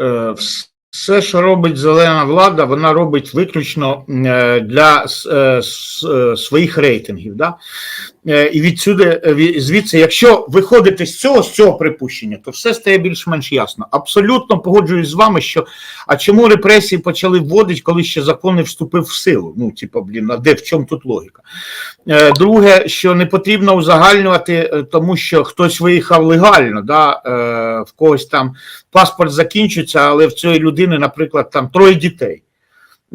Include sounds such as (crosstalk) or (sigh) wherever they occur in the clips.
е, вс- все, що робить зелена влада, вона робить виключно е, для е, своїх рейтингів. Да? Е, І відсюди, е, звідси, якщо виходити з цього, з цього припущення, то все стає більш-менш ясно. Абсолютно погоджуюсь з вами, що а чому репресії почали вводити, коли ще закон не вступив в силу? Ну, типу, блін, а де в чому тут логіка? Е, Друге, що не потрібно узагальнювати, тому що хтось виїхав легально, да, в когось там паспорт закінчується, але в цієї людини, наприклад, там троє дітей.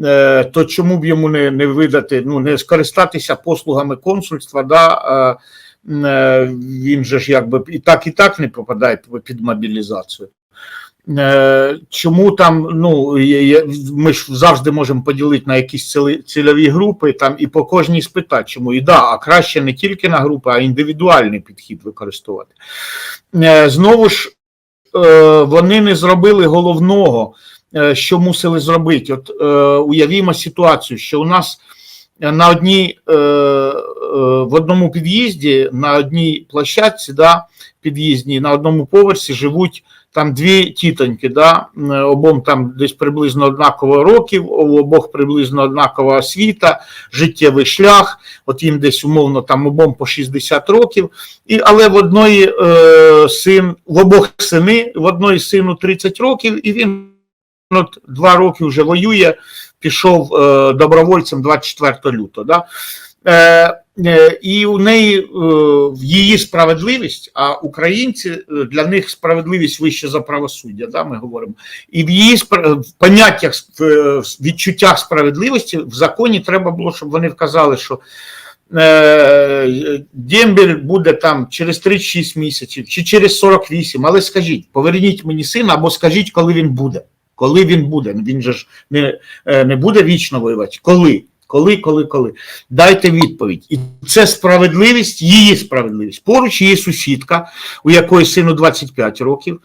Е, То чому б йому не, не видати, ну не скористатися послугами консульства, да, е, він же ж якби і так, і так не попадає під мобілізацію. Е, Чому там, ну ми ж завжди можемо поділити на якісь цільові групи там і по кожній спитати, чому і да, а краще не тільки на групи, а індивідуальний підхід використовувати. Знову ж вони не зробили головного, що мусили зробити. От е, уявімо ситуацію, що у нас на одній е, е, в одному під'їзді, на одній площадці, да, під'їзній, на одному поверсі живуть там дві тітоньки, да, обом там десь приблизно однаково років, у обох приблизно однакова освіта, життєвий шлях, от їм десь умовно там обом по 60 років, і, але в одної е, син, в обох сини, в одної сину 30 років, і він от два роки вже воює, пішов е, добровольцем 24 лютого. Да? Е, е, і у неї е, її справедливість, а українці е, для них справедливість вище за правосуддя, да, ми говоримо. І в її в поняттях в в відчуттях справедливості в законі треба було, щоб вони вказали, що е, дембель буде там через 36 місяців чи через 48, але скажіть, поверніть мені сина або скажіть, коли він буде. Коли він буде, він же ж не, е, не буде вічно воювати. Коли? Коли, коли, коли? Дайте відповідь. І це справедливість, її справедливість. Поруч є сусідка, у якої сину 25 років.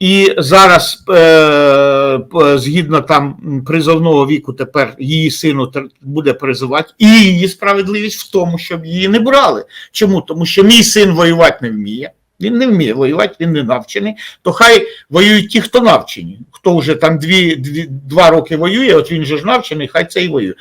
І зараз, е, згідно там призовного віку, тепер її сину буде призивати, і її справедливість в тому, щоб її не брали. Чому? Тому що мій син воювати не вміє. Він не вміє воювати, він не навчений. То хай воюють ті, хто навчені. Хто вже там дві, дві, два роки воює, от він же ж навчений, хай це і воює.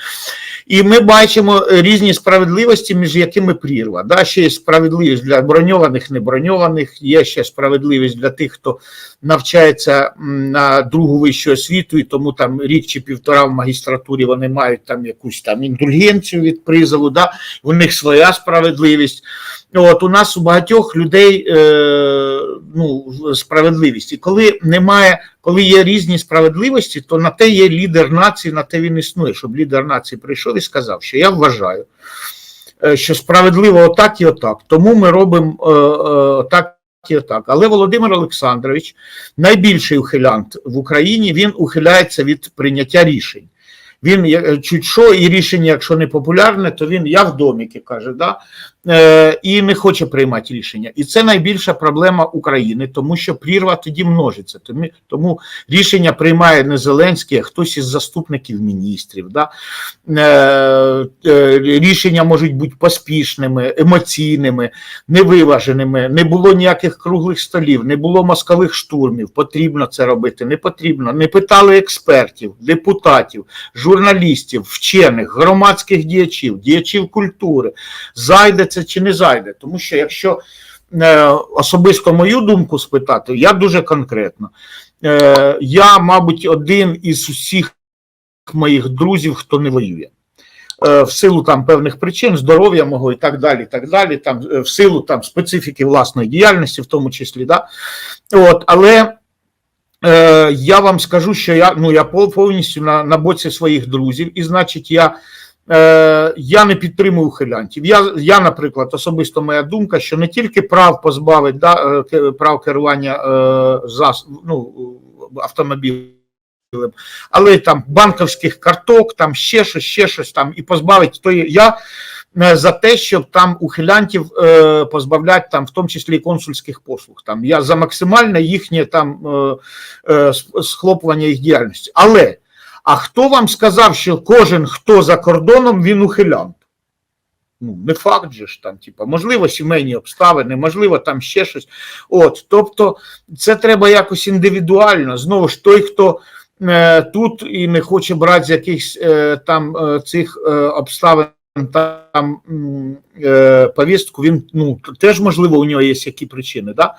І ми бачимо е, різні справедливості, між якими прірва. Да, ще є справедливість для броньованих, неброньованих, є ще справедливість для тих, хто навчається на другу вищу освіту, і тому там рік чи півтора в магістратурі вони мають там якусь там індульгенцію від призову, да, у них своя справедливість. От у нас у багатьох людей е, ну, справедливість. І коли немає, коли є різні справедливості, то на те є лідер нації, на те він існує, щоб лідер нації прийшов і сказав, що я вважаю, е, що справедливо отак і отак. Тому ми робимо е, е, так. І отак. Але Володимир Олександрович, найбільший ухилянт в Україні, він ухиляється від прийняття рішень. Він е, чуть що, і рішення, якщо не популярне, то він я в доміки каже, да? е, і не хоче приймати рішення. І це найбільша проблема України, тому що прірва тоді множиться. Тому, тому рішення приймає не Зеленський, а хтось із заступників міністрів. Да? Е, е, рішення можуть бути поспішними, емоційними, невиваженими. Не було ніяких круглих столів, не було мозкових штурмів. Потрібно це робити, не потрібно. Не питали експертів, депутатів, журналістів, вчених, громадських діячів, діячів культури. Зайде це чи не зайде. Тому що якщо е, особисто мою думку спитати, я дуже конкретно. Е, я, мабуть, один із усіх моїх друзів, хто не воює. Е, В силу там певних причин, здоров'я мого і так далі, так далі, там, в силу там специфіки власної діяльності, в тому числі, да. От, але е, я вам скажу, що я, ну, я повністю на, на боці своїх друзів, і значить, я, е, я не підтримую ухилянтів. Я, я, наприклад, особисто моя думка, що не тільки прав позбавить да, е, прав керування е, зас, ну, автомобілем, але там банківських карток, там ще щось, ще щось там і позбавить. То я за те, щоб там ухилянтів е, позбавляти там, в тому числі консульських послуг. Там я за максимальне їхнє там е, е, схлопування їх діяльності. Але а хто вам сказав, що кожен, хто за кордоном, він ухилянт? Ну, не факт же ж там, типа, можливо, сімейні обставини, можливо, там ще щось. От, тобто, це треба якось індивідуально. Знову ж той, хто е, тут і не хоче брати з якихось е, там е, цих е, обставин там е, повістку, він ну теж можливо у нього є які причини. Да?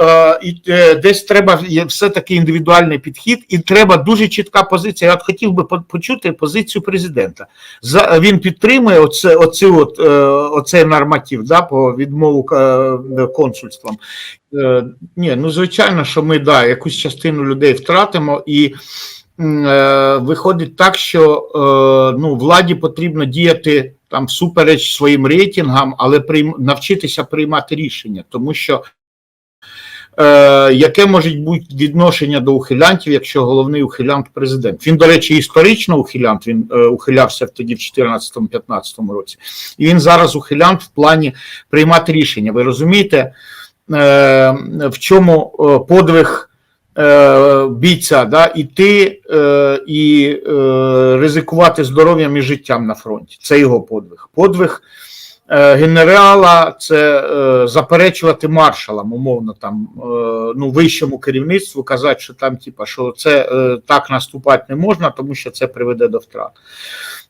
Е, і е, десь треба все-таки індивідуальний підхід, і треба дуже чітка позиція. Я от хотів би почути позицію президента. За він підтримує оце, оці от, е, оцей норматив да, по відмову консульствам. Ні, ну звичайно, що ми да, якусь частину людей втратимо і. Е, виходить так, що е, ну, владі потрібно діяти там всупереч своїм рейтингам, але прийм, навчитися приймати рішення, тому що е, яке може бути відношення до ухилянтів, якщо головний ухилянт президент? Він, до речі, історично ухилянт, він ухилявся тоді в 2014-2015 році, і він зараз ухилянт в плані приймати рішення. Ви розумієте, в чому подвиг? Е, бійця, да, іти е, і е, ризикувати здоров'ям і життям на фронті. Це його подвиг. Подвиг е, генерала це е, заперечувати маршалам, умовно там е, ну, вищому керівництву, казати, що там, типа, що це е, так наступати не можна, тому що це приведе до втрат.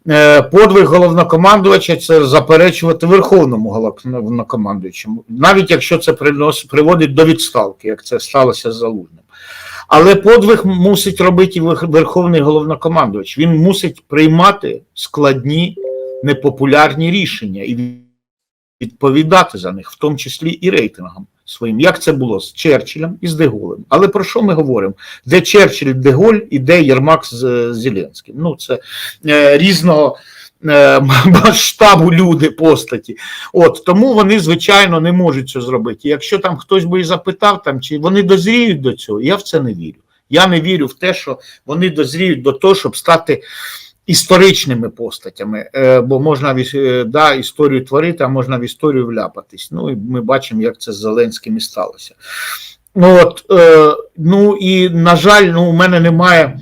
Е, Подвиг головнокомандувача це заперечувати верховному головнокомандуючому, навіть якщо це приносить, приводить до відставки, як це сталося з залужним. Але подвиг мусить робити верховний головнокомандувач. Він мусить приймати складні непопулярні рішення і відповідати за них, в тому числі і рейтингам своїм. Як це було з Черчиллем і з Деголем. Але про що ми говоримо? Де Черчилль, Деголь і де Єрмак з Зеленським? Ну, це е, різного (laughs) масштабу люди постаті. От тому вони, звичайно, не можуть це зробити. Якщо там хтось би і запитав, там чи вони дозріють до цього, я в це не вірю. Я не вірю в те, що вони дозріють до того, щоб стати історичними постатями, Е, бо можна е, да, історію творити, а можна в історію вляпатись. Ну і ми бачимо, як це з Зеленським і сталося. Ну, от, е, ну і на жаль, ну, у мене немає.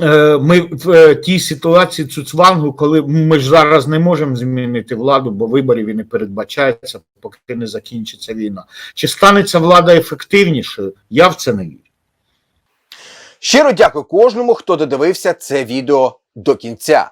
Е, Ми в е, тій ситуації цуцвангу, коли ми ж зараз не можемо змінити владу, бо виборів і не передбачається, поки не закінчиться війна. Чи станеться влада ефективнішою? Я в це не вірю. Щиро дякую кожному, хто додивився це відео до кінця.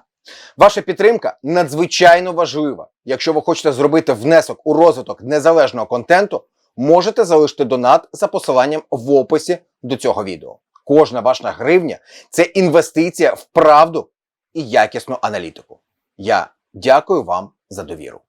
Ваша підтримка надзвичайно важлива. Якщо ви хочете зробити внесок у розвиток незалежного контенту, можете залишити донат за посиланням в описі до цього відео. Кожна ваша гривня це інвестиція в правду і якісну аналітику. Я дякую вам за довіру.